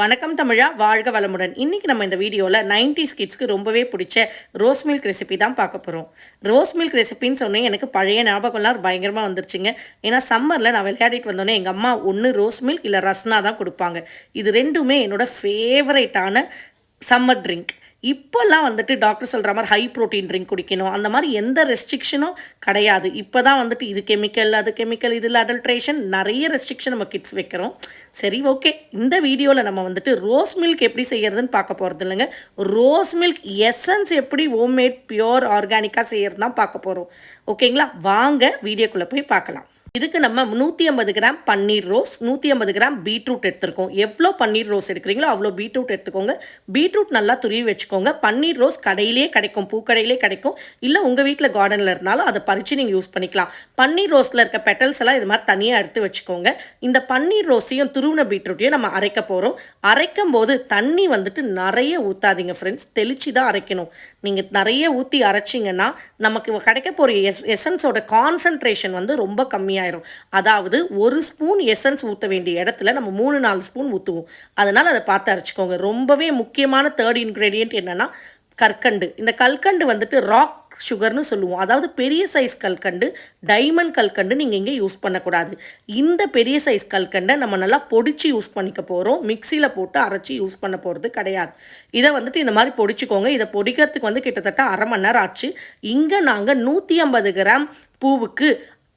வணக்கம் தமிழா வாழ்க வளமுடன். இன்னைக்கு நம்ம இந்த வீடியோவில் 90s கிட்ஸ்க்கு ரொம்பவே பிடிச்ச ரோஸ் மில்க் ரெசிபி தான் பார்க்க போகிறோம் ரோஸ் மில்க் ரெசிபின்னு சொன்னேன் எனக்கு பழைய ஞாபகம்லாம் பயங்கரமாக வந்துருச்சுங்க. ஏன்னா சம்மரில் நான் விளையாடிட்டு வந்தோன்னே எங்கள் அம்மா ஒன்று ரோஸ் மில்க் இல்லை ரஸ்னா தான் கொடுப்பாங்க. இது ரெண்டுமே என்னோட ஃபேவரேட்டான சம்மர் ட்ரிங்க் இப்போல்லாம் வந்துட்டு டாக்டர் சொல்கிற மாதிரி ஹை ப்ரோட்டீன் ட்ரிங்க் குடிக்கணும். அந்த மாதிரி எந்த ரெஸ்ட்ரிக்ஷனும் கிடையாது. இப்போ தான் வந்துட்டு இது கெமிக்கல் அது கெமிக்கல் இதில் அடல்ட்ரேஷன் நிறைய ரெஸ்ட்ரிக்ஷன் நம்ம கிட்ஸ் வைக்கிறோம். சரி ஓகே இந்த வீடியோவில் நம்ம வந்துட்டு ரோஸ் மில்க் எப்படி செய்யறதுன்னு பார்க்க போகிறது இல்லைங்க. ரோஸ் மில்க் எசன்ஸ் எப்படி ஹோம்மேட் பியோர் ஆர்கானிக்காக செய்யறது தான் பார்க்க போகிறோம் ஓகேங்களா வாங்க வீடியோக்குள்ளே போய் பார்க்கலாம். இதுக்கு நம்ம நூற்றி ஐம்பது கிராம் பன்னீர் ரோஸ் நூற்றி ஐம்பது கிராம் பீட்ரூட் எடுத்துருக்கோம். எவ்வளோ பன்னீர் ரோஸ் எடுக்கிறீங்களோ அவ்வளோ பீட்ரூட் எடுத்துக்கோங்க. பீட்ரூட் நல்லா துருவி வச்சுக்கோங்க. பன்னீர் ரோஸ் கடையிலே கிடைக்கும் பூக்கடையிலே கிடைக்கும். இல்லை உங்கள் வீட்டில் கார்டனில் இருந்தாலும் அதை பறித்து நீங்கள் யூஸ் பண்ணிக்கலாம். பன்னீர் ரோஸில் இருக்க பெட்டல்ஸ் எல்லாம் இது மாதிரி தனியாக எடுத்து வச்சுக்கோங்க. இந்த பன்னீர் ரோஸையும் துருவின பீட்ரூட்டையும் நம்ம அரைக்க போகிறோம் அரைக்கும் போது தண்ணி வந்துட்டு நிறைய ஊற்றாதீங்க ஃப்ரெண்ட்ஸ் தெளிச்சு தான் அரைக்கணும். நீங்கள் நிறைய ஊற்றி அரைச்சிங்கன்னா நமக்கு கிடைக்க போகிற எஸ் எசன்ஸோட கான்சன்ட்ரேஷன் வந்து ரொம்ப கம்மியாக ஆயிரும். அதாவது ஒரு ஸ்பூன் எசன்ஸ் ஊற்ற வேண்டிய இடத்துல நம்ம மூணு நாலு ஸ்பூன் ஊற்றுவோம் அதனால் அதை பார்த்து அரைச்சிக்கோங்க. ரொம்பவே முக்கியமான தேர்ட் இன்க்ரீடியன்ட் என்னென்னா கற்கண்டு. இந்த கல்கண்டு வந்துட்டு ராக் சுகர்னு சொல்லுவோம். அதாவது பெரிய சைஸ் கல்கண்டு டைமண்ட் கல்கண்டு நீங்கள் இங்கே யூஸ் பண்ணக்கூடாது. இந்த பெரிய சைஸ் கல்கண்டை நம்ம நல்லா பொடிச்சு யூஸ் பண்ணிக்க போகிறோம் மிக்சியில் போட்டு அரைச்சி யூஸ் பண்ண போகிறது கிடையாது. இதை வந்துட்டு இந்த மாதிரி பொடிச்சுக்கோங்க. இதை பொடிக்கிறதுக்கு வந்து கிட்டத்தட்ட அரை மணி நேரம் ஆச்சு. இங்கே நாங்கள் நூற்றி ஐம்பது கிராம் பூவுக்கு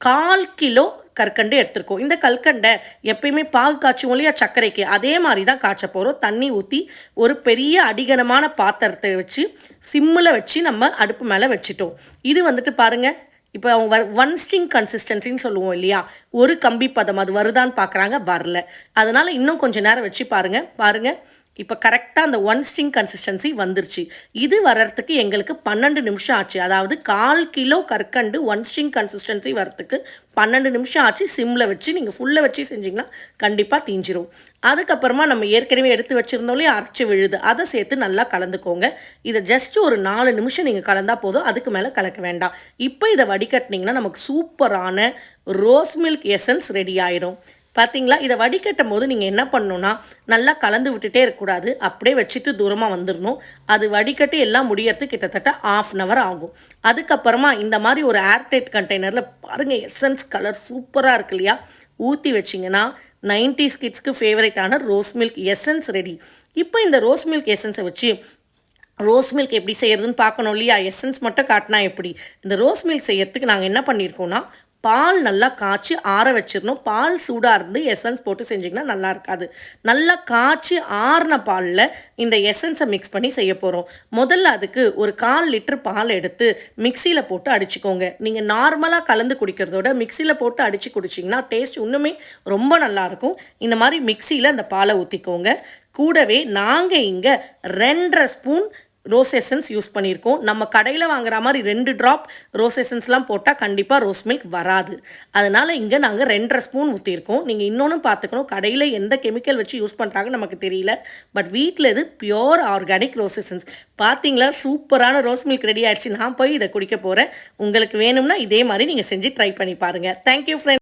கால் கிலோ கற்கண்டு எடுத்திருக்கோம். இந்த கல்கண்டை எப்பயுமே பாகு காய்ச்சுவோம் இல்லையா? சர்க்கரைக்கு. அதே மாதிரி தான் காய்ச்ச போகிறோம் தண்ணி ஊற்றி ஒரு பெரிய அடிகனமான பாத்திரத்தை வச்சு சிம்மில் வச்சு நம்ம அடுப்பு மேலே வச்சுட்டோம். இது வந்துட்டு பாருங்கள் இப்போ அவங்க ஒன் ஸ்ட்ரிங் கன்சிஸ்டன்சின்னு சொல்லுவோம் இல்லையா? ஒரு கம்பி பதம். அது வருதான்னு பார்க்குறாங்க வரல. அதனால் இன்னும் கொஞ்சம் நேரம் வச்சு பாருங்கள் பாருங்கள் இப்போ கரெக்டாக அந்த ஒன் ஸ்ட்ரிங் கன்சிஸ்டன்சி வந்துருச்சு. இது வர்றதுக்கு எங்களுக்கு பன்னெண்டு நிமிஷம் ஆச்சு. அதாவது கால் கிலோ கற்கண்டு ஒன் ஸ்ட்ரிங் கன்சிஸ்டன்சி வரத்துக்கு பன்னெண்டு நிமிஷம் ஆச்சு. சிம்மில் வச்சு நீங்கள் ஃபுல்லை வச்சு செஞ்சிங்கன்னா கண்டிப்பாக தீஞ்சிரும். அதுக்கப்புறமா நம்ம ஏற்கனவே எடுத்து வச்சுருந்தோம் அரைச்சி விழுது. அதை சேர்த்து நல்லா கலந்துக்கோங்க. இதை ஜஸ்ட் ஒரு நாலு நிமிஷம் நீங்கள் கலந்தால் போதும். அதுக்கு மேலே கலக்க வேண்டாம். இப்போ இதை வடிகட்டினீங்கன்னா நமக்கு சூப்பரான ரோஸ் மில்க் எசன்ஸ் ரெடி ஆயிரும். பார்த்தீங்களா இதை வடிகட்டும் போது நீங்கள் என்ன பண்ணணும்னா நல்லா கலந்து விட்டுட்டே இருக்கக்கூடாது. அப்படியே வச்சுட்டு தூரமாக வந்துடணும் அது வடிகட்டி எல்லாம் முடியறதுக்கு கிட்டத்தட்ட ஆஃப் அன் ஹவர் ஆகும். அதுக்கப்புறமா இந்த மாதிரி ஒரு ஏர்டைட் கண்டெய்னரில் பாருங்கள் எசன்ஸ் கலர் சூப்பராக இருக்கு இல்லையா? ஊற்றி வச்சிங்கன்னா நைன்டிஸ் கிட்ஸ்க்கு ஃபேவரேட்டான ரோஸ் மில்க் எசன்ஸ் ரெடி இப்போ இந்த ரோஸ் மில்க் எசன்ஸை வச்சு ரோஸ் மில்க் எப்படி செய்கிறதுன்னு பார்க்கணும் இல்லையா? எசன்ஸ் மட்டும் காட்டினா எப்படி? இந்த ரோஸ் மில்க் செய்யறதுக்கு நாங்கள் என்ன பண்ணியிருக்கோம்னா பால் நல்லா காய்ச்சி ஆற வச்சிடணும். பால் சூடாக இருந்து எசன்ஸ் போட்டு செஞ்சிங்கன்னா நல்லா இருக்காது. நல்லா காய்ச்சி ஆறின பாலில் இந்த எசன்ஸை மிக்ஸ் பண்ணி செய்ய போகிறோம் முதல்ல அதுக்கு ஒரு கால் லிட்டர் பால் எடுத்து மிக்சியில் போட்டு அடிச்சுக்கோங்க. நீங்கள் நார்மலாக கலந்து குடிக்கிறதோட மிக்சியில் போட்டு அடித்து குடிச்சிங்கன்னா டேஸ்ட் இன்னுமே ரொம்ப நல்லாயிருக்கும் இந்த மாதிரி மிக்சியில் அந்த பாலை ஊற்றிக்கோங்க கூடவே நாங்கள் இங்கே ரெண்டரை ஸ்பூன் ரோஸ் எசன்ஸ் யூஸ் பண்ணியிருக்கோம் நம்ம கடையில் வாங்குற மாதிரி ரெண்டு ட்ராப் ரோஸ் எசன்ஸ்லாம் போட்டால் கண்டிப்பாக ரோஸ் மில்க் வராது. அதனால் இங்கே நாங்கள் ரெண்டரை ஸ்பூன் ஊற்றிருக்கோம் நீங்கள் இன்னொன்று பார்த்துக்கணும். கடையில் எந்த கெமிக்கல் வச்சு யூஸ் பண்ணுறாங்கன்னு நமக்கு தெரியல. பட் வீட்டில் இது பியோர் ஆர்கானிக் ரோஸ் எசன்ஸ் பார்த்தீங்களா சூப்பரான ரோஸ் மில்க் ரெடி ஆயிடுச்சு. நான் போய் இதை குடிக்க போகிறேன் உங்களுக்கு வேணும்னா இதே மாதிரி நீங்கள் செஞ்சு ட்ரை பண்ணி பாருங்கள் தேங்க்யூ ஃப்ரெண்ட்